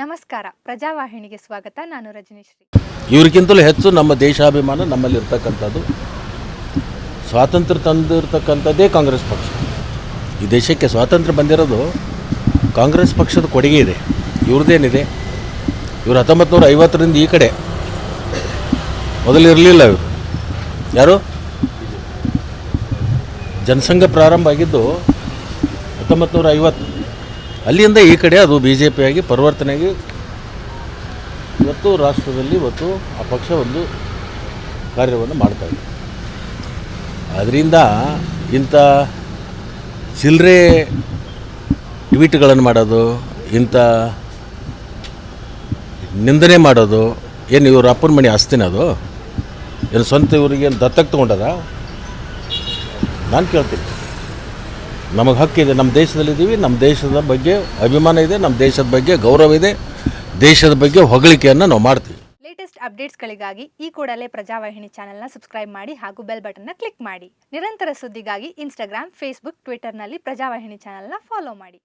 ನಮಸ್ಕಾರ. ಪ್ರಜಾವಾಹಿನಿಗೆ ಸ್ವಾಗತ. ನಾನು ರಜನೀಶ್ರೀ ಇವರಿಗಿಂತಲೂ ಹೆಚ್ಚು ನಮ್ಮ ದೇಶಾಭಿಮಾನ ನಮ್ಮಲ್ಲಿ ಇರ್ತಕ್ಕಂಥದ್ದು. ಸ್ವಾತಂತ್ರ್ಯ ತಂದಿರತಕ್ಕಂಥದ್ದೇ ಕಾಂಗ್ರೆಸ್ ಪಕ್ಷ. ಈ ದೇಶಕ್ಕೆ ಸ್ವಾತಂತ್ರ್ಯ ಬಂದಿರೋದು ಕಾಂಗ್ರೆಸ್ ಪಕ್ಷದ ಕೊಡುಗೆ ಇದೆ. ಇವ್ರದ್ದೇನಿದೆ ಇವರು ಹತ್ತೊಂಬತ್ತು ನೂರ ಐವತ್ತರಿಂದ ಈ ಕಡೆ. ಮೊದಲಿರಲಿಲ್ಲ ಇವರು. ಯಾರು? ಜನಸಂಘ ಪ್ರಾರಂಭ ಆಗಿದ್ದು ಹತ್ತೊಂಬತ್ತು ನೂರ ಐವತ್ತು ಅಲ್ಲಿಂದ ಈ ಕಡೆ ಅದು ಬಿ ಜೆ ಪಿಯಾಗಿ ಪರಿವರ್ತನೆಯಾಗಿ ಇವತ್ತು ರಾಷ್ಟ್ರದಲ್ಲಿ ಇವತ್ತು ಆ ಪಕ್ಷ ಒಂದು ಕಾರ್ಯವನ್ನು ಮಾಡ್ತಾ ಇದೆ. ಅದರಿಂದ ಇಂಥ ಚಿಲ್ಲರೆ ಟ್ವೀಟ್ಗಳನ್ನು ಮಾಡೋದು, ಇಂಥ ನಿಂದನೆ ಮಾಡೋದು, ಏನು ಇವರು ಅಪ್ಪನ ಮನೆ ಆಸ್ತಿನ ಅದು? ಏನು ಸ್ವಂತ ಇವರಿಗೆ ಏನು ದತ್ತಕ್ಕೆ ತೊಗೊಂಡದ? ನಾನು ಕೇಳ್ತೀನಿ. ನಮಗೆ ಹಕ್ಕಿದೆ ನಮ್ಮ ದೇಶದಲ್ಲಿದ್ದೀವಿ ನಮ್ಮ ದೇಶದ ಬಗ್ಗೆ ಅಭಿಮಾನ ಇದೆ ನಮ್ಮ ದೇಶದ ಬಗ್ಗೆ ಗೌರವ ಇದೆ, ದೇಶದ ಬಗ್ಗೆ ಹೊಗಳಿಕೆಯನ್ನು ನಾವು ಮಾಡ್ತೀವಿ. ಲೇಟೆಸ್ಟ್ ಅಪ್ಡೇಟ್ಸ್ಗಳಿಗಾಗಿ ಈ ಕೂಡಲೇ ಪ್ರಜಾವಾಹಿನಿ ಚಾನೆಲ್ನ ಸಬ್ಸ್ಕ್ರೈಬ್ ಮಾಡಿ ಹಾಗೂ ಬೆಲ್ ಬಟನ್ನ ಕ್ಲಿಕ್ ಮಾಡಿ. ನಿರಂತರ ಸುದ್ದಿಗಾಗಿ ಇನ್ಸ್ಟಾಗ್ರಾಮ್, ಫೇಸ್ಬುಕ್ ಟ್ವಿಟರ್ನಲ್ಲಿ ಪ್ರಜಾವಾಹಿನಿ ಚಾನೆಲ್ನ ಫಾಲೋ ಮಾಡಿ.